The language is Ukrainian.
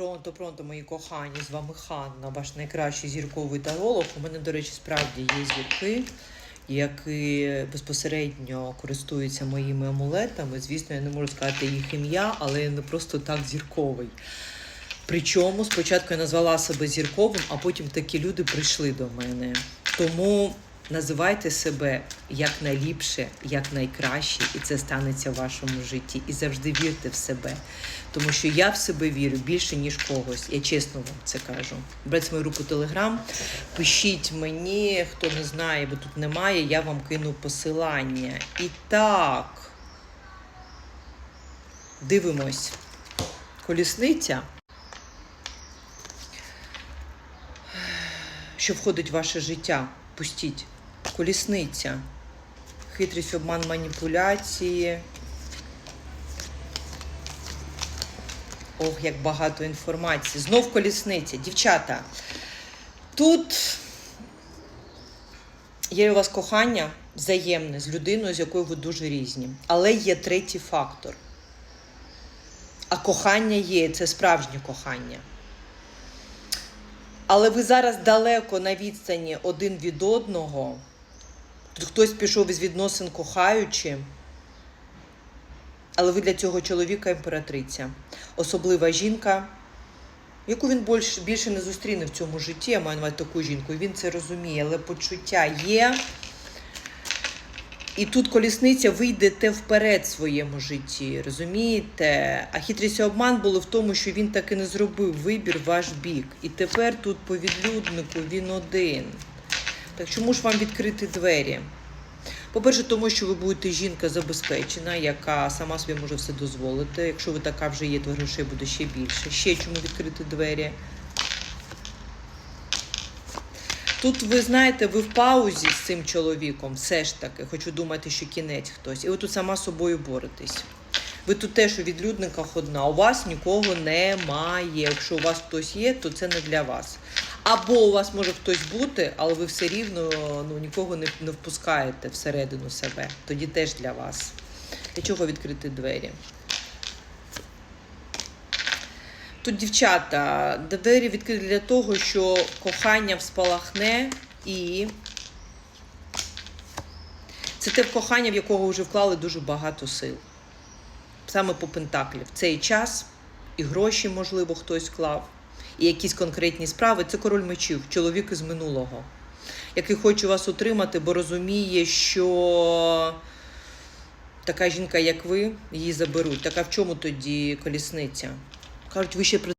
Пронто, пронто, мої кохані, з вами Ханна, ваш найкращий зірковий таролог. У мене, до речі, справді є зірки, які безпосередньо користуються моїми амулетами. Звісно, я не можу сказати їх ім'я, але я не просто так зірковий. Причому спочатку я назвала себе зірковим, а потім такі люди прийшли до мене. Тому називайте себе як найліпше, як найкраще, і це станеться в вашому житті. І завжди вірте в себе. Тому що я в себе вірю більше, ніж когось. Я чесно вам це кажу. Беріть мою групу Телеграм, пишіть мені, хто не знає, бо тут немає, я вам кину посилання. І так, дивимось. Колісниця. що входить в ваше життя. Пустіть. Колісниця. Хитрість, обман, маніпуляції. Ох, як багато інформації. Знов колісниця. Дівчата. Тут є у вас кохання взаємне з людиною, з якою ви дуже різні. Але є третій фактор. А кохання є, це справжнє кохання. Але ви зараз далеко на відстані один від одного. Хтось пішов із відносин кохаючи. Але ви для цього чоловіка імператриця. Особлива жінка, яку він більше, не зустріне в цьому житті, я маю на таку жінку, і він це розуміє, але почуття є. І тут колісниця ви вперед в своєму житті, розумієте? А хитрість і обман були в тому, що він таки не зробив вибір ваш бік. І тепер тут по відлюднику він один. Так чому ж вам відкрити двері? По-перше, тому що ви будете жінка забезпечена, яка сама собі може все дозволити. Якщо ви така вже є, то грошей буде ще більше. Ще чому відкрити двері? Тут ви знаєте, ви в паузі з цим чоловіком, все ж таки, хочу думати, що кінець хтось. І ви тут сама собою боретесь. Ви тут теж у відлюдниках одна, у вас нікого немає. Якщо у вас хтось є, то це не для вас. Або у вас може хтось бути, але ви все рівно ну, нікого не, не впускаєте всередину себе. Тоді теж для вас. Для чого відкрити двері? Тут дівчата, двері відкриті для того, що кохання вспалахне і це те кохання, в якого вже вклали дуже багато сил. Саме по Пентаклі. В цей час і гроші, можливо, хтось вклав, і якісь конкретні справи. Це король мечів, чоловік із минулого, який хоче вас утримати, бо розуміє, що така жінка, як ви, її заберуть. Так а в чому тоді колісниця? Кажуть, ви ще